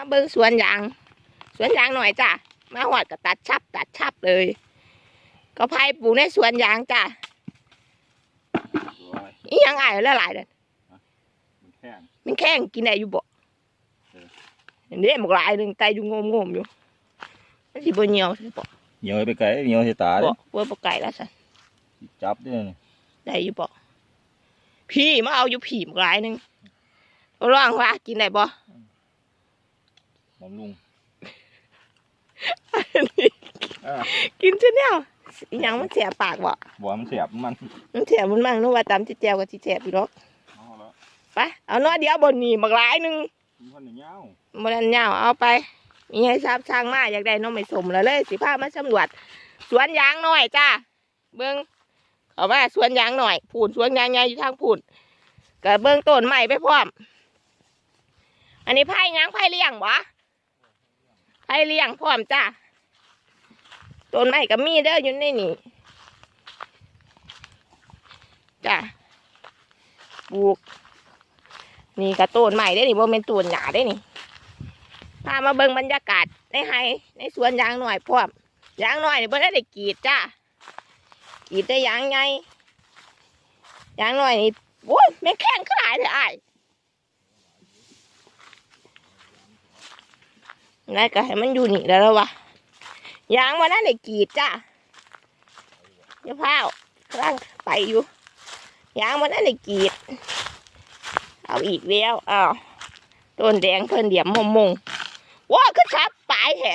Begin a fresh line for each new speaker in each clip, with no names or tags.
มาเบิ่งสวนยาง สวนยางหน่อยจ้ะ มาหอดก็ตัดชับ ตัดชับเลย ก็ไผ่ปลูกในสวนยางจ้ะ
สวย
อีหยังอายละหลายเด้อ
มันแข็ง
มันแข้งกินได้อยู่บ่
เออ
เห็นเด้หมกหลายหนึงไตอยู่งมงมๆอยู่มันสิบ่เหี่ยวใช่บ่
เหนียวไปไกลเหนียวใส่ตาเด้
บ่บ่บ่ไก่ละซั่น
จับเด้อ
ได้อยู่บ่พี่มาเอาอยู่ผีหมกหลายหนึงลองว่ากินได้บ่
บำรุงเออ
กินซะแนวอีหยังมันแสบปากบ่
บ่มันเสียบมัน
มันแสบมันมั่งนึกว่าตำที่แจวก็สิแสบอยู่ดอก
เอาละ
ไปเอาน้อยเดียวบนนี่บักหลายหนึง
มันเหนียว
บนนั้นยาวเอาไป มีให้ทราบช่างมาอยากได้น้องไม่สมแล้วเลยสิพามาสำรวจสวนยางหน่อยจ้าเบิ้งเขาว่าสวนยางหน่อยผูนสวนยางใหญ่อยู่ทางผูนกับเบิ้งต้นใหม่ไปพร้อม อันนี้ไผ่ยางไผ่เลี้ยงวะไผ่เลี้ยงพร้อมจ้าต้นใหม่ก็มีเด้ออยู่ในนี่จ้าปลูก นี่กระต้นใหม่ได้นี่โมเมนต้นหยาได้นี่พามาเบิ่งบรรยากาศในไฮในสวนยางหน่อยพร้อมยางหน่อยนี่เบิ่ได้ได้กีดจ้ากีดได้ยางไงยางหน่อยนี่โอ้ยแม่แข้งขนาดเลยอ้ายนั่นก็ให้มันอยู่นี่แล้วล่ะวะยางวันนั้นได้กรีดจ้าเดี๋ยวพาวกำลังไปอยู่ยางวันนั้นได้กรีด เอาอีกแล้วอ้าวต้นแดงเพิ่นเดียมมงมงว้าขึ้นชับปลายแท้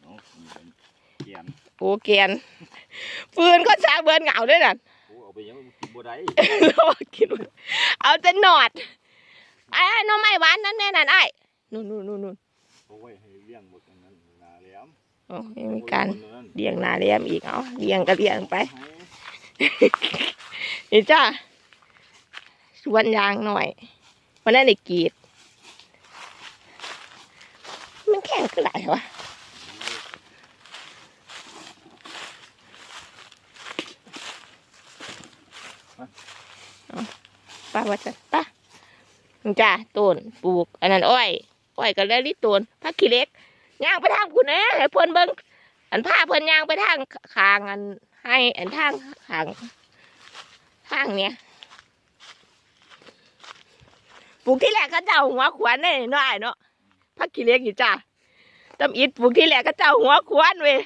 เอาเกียน
โอ้เกียนฟืนก็ชักเบินเหงาด้วยนั่น
โอ้เอาไปยังกินบ่ได้
เรากินมันเอาแต่หนอดไอ้น้องไม้หวานนั่นแน่นั่นไอ้นู่นนู่นนู่นนู่น
เอาไว้ให้เลี้ยงหมดอันนั้นนาแหลม
โอ้ยังมีการ
โอ้ยคนนั้น
เลี้ยงนาเลี้ยงอีกเอาเลี้ยงก็เลี้ยงไป
ให้
นี่จ้าสวนยางหน่อยวันนั้นได้กรีด มันแข็งขึ้นหลายวะป้าว่าจะป้าจ้าต้นปลูก อันนั้นอ้อย อ้อยก็แล้วลิต้นพักขี้เล็กย่างไปทางคุณนะให้เพิ่นเบิ่งอันผ้าเพิ่นย่างไปทางคางอันให้อันทางคางทางเนี้ยปลูกที่แรกก็เจ้าหัวขวานได้น้อยเนาะพักขี้เล็กอยู่จ้าตำอิดปลูกที่แรกก็เจ้าหัวขวานเว้ย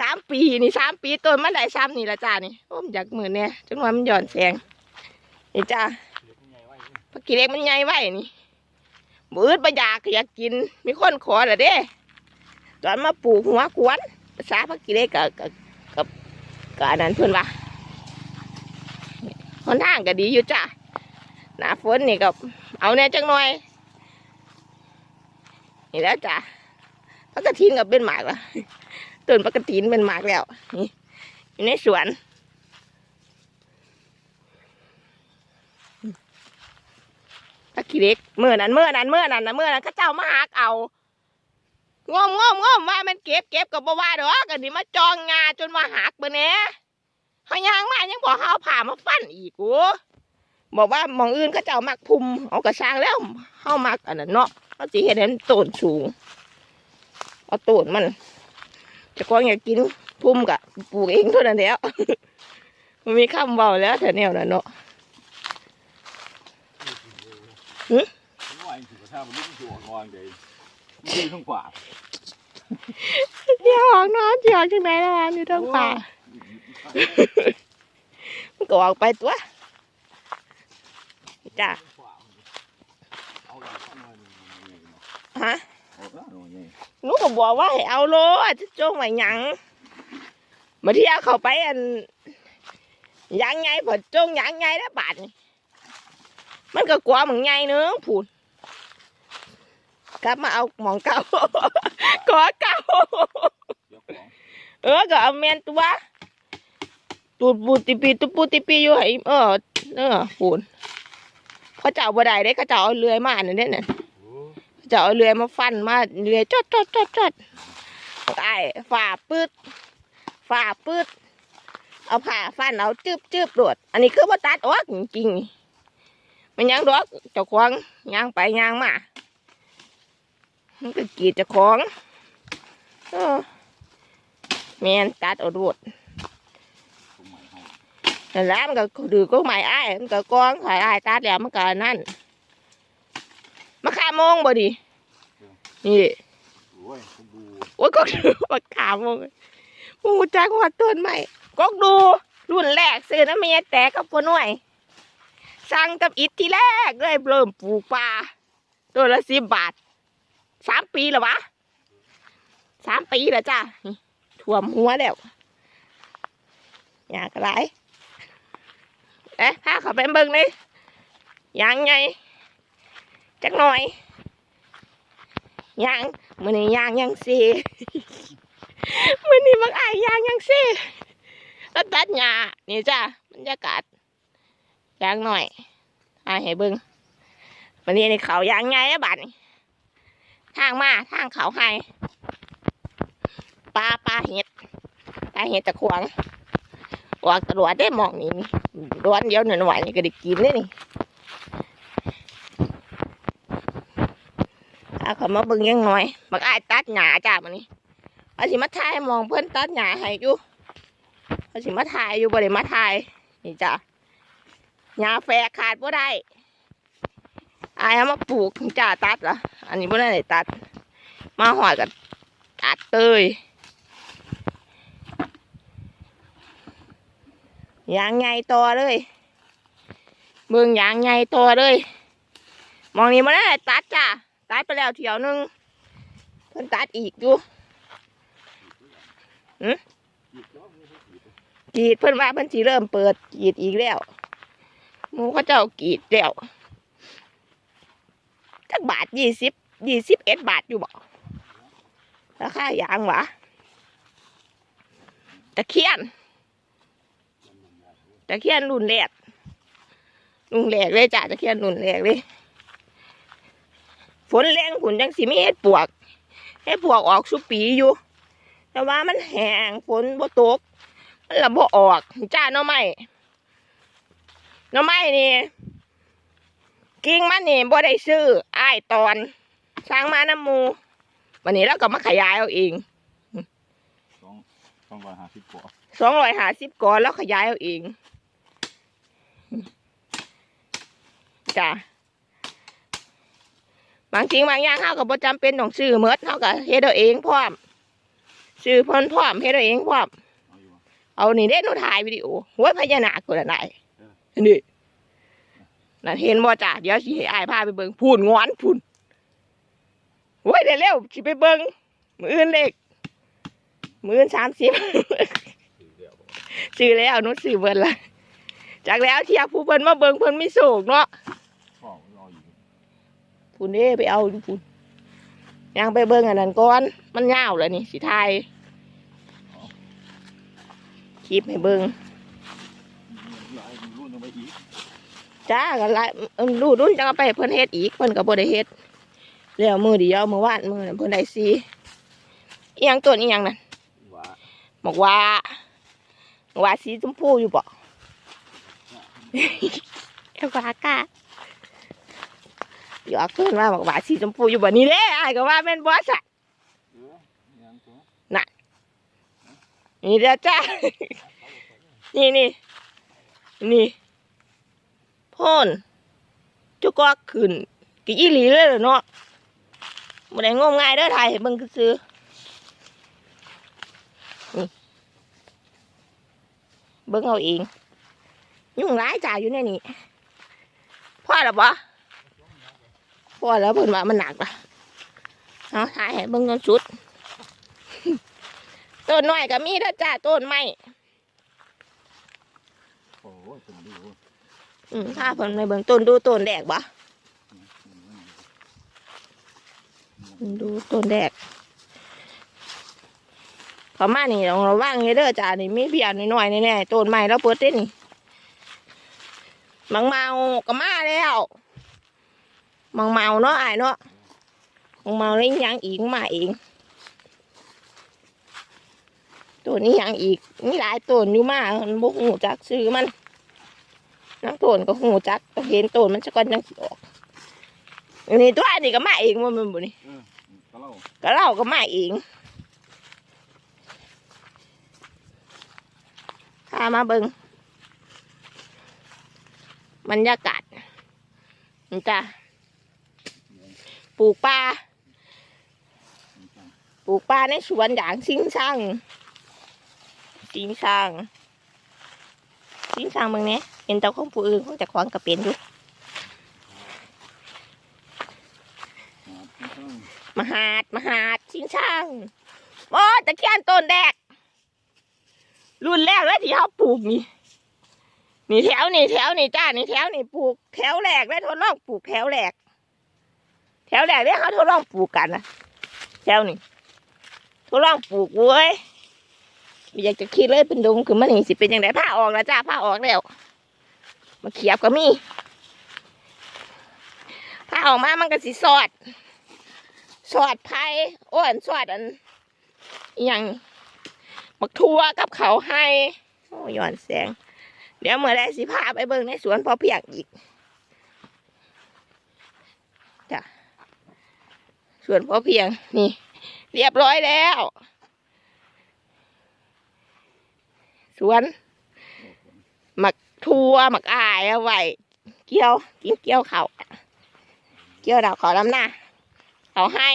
สามปีนี่สามปีต้นมันได้ซ้ำนี่ละจ้านี่โอ้มอยากมือเนี่ยจังหวะมันหย่อนแสงนี่จ้าพักกีเล็กมันใหญ่ไว้นี่ บืดประยากอยากกิน มีคนขอและเด้ตอนมาปลูกหัวกวนภาษาผักกีเลกกับกับกับกับอันนั้นเพื่อนว่าหนทางก็ดีอยู่จ้าหนาฝนนี่กับเอาแน่จังหน่อย นี่แล้วจ้าพักกระถินกับเป็นหมากละต้นพักกระถินเป็นหมากแล้วนี่อยู่ในสวน ตะกี้เล็กเมื่อนั้นเมื่อนั้นเมื่อนั้นนะเมื่อนั้นข้าเจ้ามาหักเอางอมงอมงอมว่ามันเก็บเก็บกับบ่ว่าดอกกันนี่มาจองงาจนมาหักเบอเนี้ยเขายางมายังบอกเขาเอาผ่ามาฟันอีกกูบอกว่ามองอื่นข้าเจ้ามักพุ่มเอากระช่างแล้วเข้ามักอันนั้นเนาะเขาสิเห็นเห็นต้นสูงเอาต้นมันจะกองอยากกินพุ่มกะปลูกเองเท่านั้นแล้วมันมีคำเบาแล้วแถวแนวนั้นเนาะ
ผม ว่าสิกระทามันลุ่มตัวงอนเลยมันดีทั้งกว่า
เดี๋ยวออกนอนเดี๋ยวจังไหนล่ะอยู่ทางป่ามันก็ออกไปตัวจ้ะ
เอา
ฮะ
หนู
ก็บอกว่าให้เอาโลดจะจงไว้หยังมาเที่ยวเข้าไปอันยังไงพอจงยังไงแล้วบาดนี่ มันก็กลัวมึงไงเนื้อะพูดกลับมาเอาหมองเก่ากอเก่า
เอ
ออก็เอาแมนตัวตูดปูติปีตุปูติปีอยู่ให้เออเออปูนเขาจะเอาบ่ได้เด้เขาจะเอาเลื่อยมาอันนั้เด้น่ะ
โอ้า
จะเอาเลื่อยมาฟันมาเลื่อยจอดจอดจอดจอดไอ้ฝ่าปืดฝ่าปืดเอาผ่าฟันเอาจืบจืบโดดอันนี้คือว่าตัดออกจริงๆ มันยังดอกเจ้าของย่างไปย่างมามันก็กีดเจะของเออแมนตัดเอารวดนั่นแหล้วมันก็ดื้อก็ไม่อ้ายมันก็กองขายอ้ายตัดแล้วมันก็นั่นมาขามงบ่ดินี่
โอ้ยผมดู
โอ้ยก็ดูมาขามงมูจักว่าต้นใหม่ก็ดูรุ่นแรกซื้อน้ำเมียแต่กับพ่อหน่วย สั่งกับอิฐที่แรกเลยเริ่มปลูกป่าตัวละสิบบาทสามปีแล้ววะสามปีแล้วจ้ะนี่วมหัวแล้วอยากอะไรเอ๊ะพาเขาไปเบิ่งเลยยังไงจักหน่อยยังมือนี้ยางยังสีมือนี้มักอายยางยังสีแล้วตัดหญ้านี่จ้ะบรรยากาศ ยางหน่อยอายให้เบิ่งวันนี้ในเขายางไงอะบัดนี้ทางมาทางเขาให้ปลาปลาเห็ดปลาเห็ดตะขวางวางตรวจได้มองนี่ร้อนเดียวหน่อยหน่อยนี่ก็ได้กินเลยนี่ถ้าเขามาบิ่งยังหน่อยบักอายตัดหญ้าจ้ามันนี้เอาสิมาถ่ายมองเพื่อนตัดหญ้าให้อยู่เอาสิมาถ่ายอยู่บ่ได้มาถ่ายนี่จ้า หญ้าแฝกขาดบ่ได้อายเอามาปลูกจ้าตัดเหรออันนี้บ่ได้ได้ตัด มาหอดกับตัดเตยยางใหญ่ต่อเลยเบิ่งยางใหญ่ต่อเลยมองนี้มาได้ตัดจ้าตัดไปแล้วเที่ยวหนึงเพิ่นตัดอีกอยู่
หืมือเขาหยิบ
กรีดเพิ่นว่าเพิ่นสิเริ่มเปิดกีดอีกแล้ว มูเขาเจ้ากีดแล้วจักบาทยี่สิบยี่สิบเอ็ดบาทอยู่บ่ราคายางหวะตะเคียนตะเคียนรุ่นแรกรุ่นแรกเลยจ้ะตะเคียนรุ่นแรกเลย ฝนแรงฝนจังสิมีเห็ดปวกเห็ดปวกออกสุปีอยู่ แต่ว่ามันแห้งฝนบ่ตกมันละบ่ออกจ้าหน้อไม้ห น้อไม้นี่กิ่งมันนี่บ่ได้ซื้ออ้ายตอนสร้างมาน้ำหมูวันนี้เราก็มาขยายเอาเอง
สองสองร้อยห้าสิบกว่า
สองร้อยห้าสิบก่อนแล้วขยายเอาเองจ้ะบางสิ่งบางอย่างเขาก็บ่จำเป็นต้องซื้อเมดเขาก็เฮ็ดเอาเองพร้อมซื้อเพิ่นพร้อมเฮ็ดเอาเองพร้อม
เอาอยู่วะ
เอานี่เด้หนูถ่ายวิดีโอหัวพญานาคคนละไหน นี่นั่นเห็นบ่จ้ะเดี๋ยวสิให้อายพาไปเบิ่งพูนงอนพูนโอ้ยเดี๋ยวเร็วสิไปเบิ่งมืออื่นเล็กมืออื่นสามสิบซื้อแล้วหนูซื้อเบิ่นละจากแล้วเทียบผู้เพิ่นมาเบิ่งเพิ่นไม่โศกเนาะ
พู
นเด้ไปเอาพูนยังไปเบิ่งอันนั้นก่อน มันยาวแล้วนี่สิถ่ายคลิปให้เบิ่ง
หลายรุ่นเอาไปอีก
จ้ากันละเอิ่มดูรุ่นจังเอาไปให้เพิ่นเฮ็ดอีกเพิ่นก็บ่ได้เฮ็ดแล้วมือเดียวมือวานมือนั้นเพิ่นได้ซีอีหยังต้นอีหยังนั่น
หว่า
บอกว่าบอกว่าสีชมพูอยู่บ่เอวากาหยอกเพิ่นว่าบอกว่าสีชมพูอยู่บ่นี่เด้อ้ายก็ว่าแม่นบ่ซะ
เออยังตัว
นี่เด้อจ้านี่นี่นี่ พ่นจุกก็ขึ้นกี่อีหลีเลยเหรอเนาะบ่ได้งมง่ายเด้อถ่ายให้เบิ่งซื่อนี่เบิ่งเอาเอง ยุ่งร้ายจ่าอยู่ในนี้พ่อแล้วบ่พ่อแล้วเพิ่นว่ามันหนักละเอาถ่ายให้เบิ่งจนสุดต้นน้อยก็มีเด้อจ้าต้นไม้
โอ้ย
อืมถ้าเพิ่นไปเบิ่งต้นดูต้นแดกบ่ดูต้นแดกพอมานี่ต้องระวังให้เด้อจ้านี่มีเพียนน้อยๆแน่ๆต้นไม้แล้วเปิดเต้นนี่มังเมาก็มาแล้วมังเมาเนาะไอ้เนาะมังเมาแล้วยังอีกมาเองตัวนี้ยังอีกมีหลายต้นอยู่มามันบ่ฮู้จักซื้อมัน น้ำต้นก็หูจักก็เห็นต้นมันจะก่อนจังสิออกอันนี้ตัวอันนี้ก็มาเองว่ามันบ่นี่
เออต
ก็เราก็มาเองพามาเบิงบรรยากาศนี่จ้ะปลูกปลาปลูกปลาในสวนอย่างซิงช่างซิงช่างซิงช่างเมืองนี้ เป็นเจ้าของผู้อื่นเขาจะควางกระเป็นอยู่มหาดมหาดชิงช่างโอ้ตะเคียนต้นแดก รุ่นแรกเลยที่เขาปลูกนี่นี่แถวนี่แถวนี่จ้านี่แถวนี่ปลูกแถวแรกเลยทดลองปลูกแถวแรกแถวแรกเลยเขาทดลองปลูกกันนะแถวนี่ทดลองปลูกเว้ยอยากจะคิดเลยเป็นดงคือมันนี่สิเป็นยังไงผ้าออกแล้วจ้าผ้าออกแล้ว มาเขียบก็มีผ้าออกมามันก็สิสอด สอดไผ่อ้วนสอดอันอย่างบักทัวกับเขาให้โอ้ย้อนแสง เดี๋ยวเมื่อไรสิพาไปเบิ่งในสวนพอเพียงอีกจ้ะสวนพอเพียงนี่ เรียบร้อยแล้ว สวนหมัก ทัวหมักอายเอาไว้เกี่ยวกินเกี่ยวเขาเกี่ยวดาวขอลำหน้าเอาให้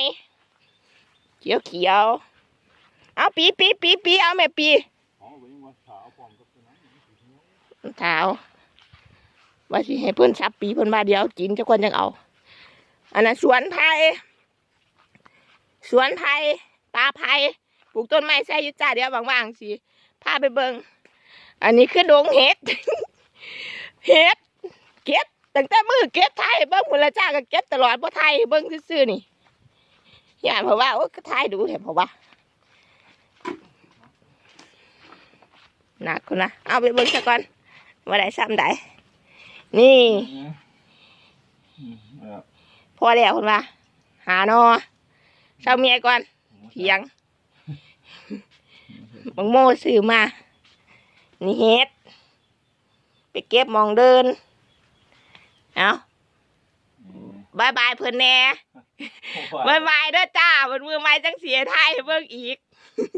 เขียวเขียวเอาปีปีปีปีเอาแม่ปี
อ๋อวันนี้วันเท้า
ว่าสิให้เพิ่อนซับปีเพิ่อนมาเดียวกินจะคนยังเอา อันนั้นสวนไผ่สวนไผ่ปลาไผ่ปลูกต้นไม้ใส่ยุจ้าเดียวว่างๆสิพาไปเบิงอันนี้คือดงเห็ด เห็ดเก็บตั้งแต่มือเก็บไทยเบิ้งมูลจ้าก็เก็บตลอดเพราะไทยเบิ้งซื่อๆนี่อย่าเพราะว่าโอ้ก็ไทยดูเห็นเพราะว่าหนักคนนะเอาไปเบิ้งซะก่อนว่าได้ซ้ำได้นี่พอแล้วคนว่าหานอเศร้าเมียก่อนเถียงบังโมซื้อมา นี่เฮ็ด ไปเก็บหมองเดิน เอาบายบายเพิ่นแหน่บายบายเด้อจ้าบนมือไม้จังเสียไทายให้เบิ่งอีก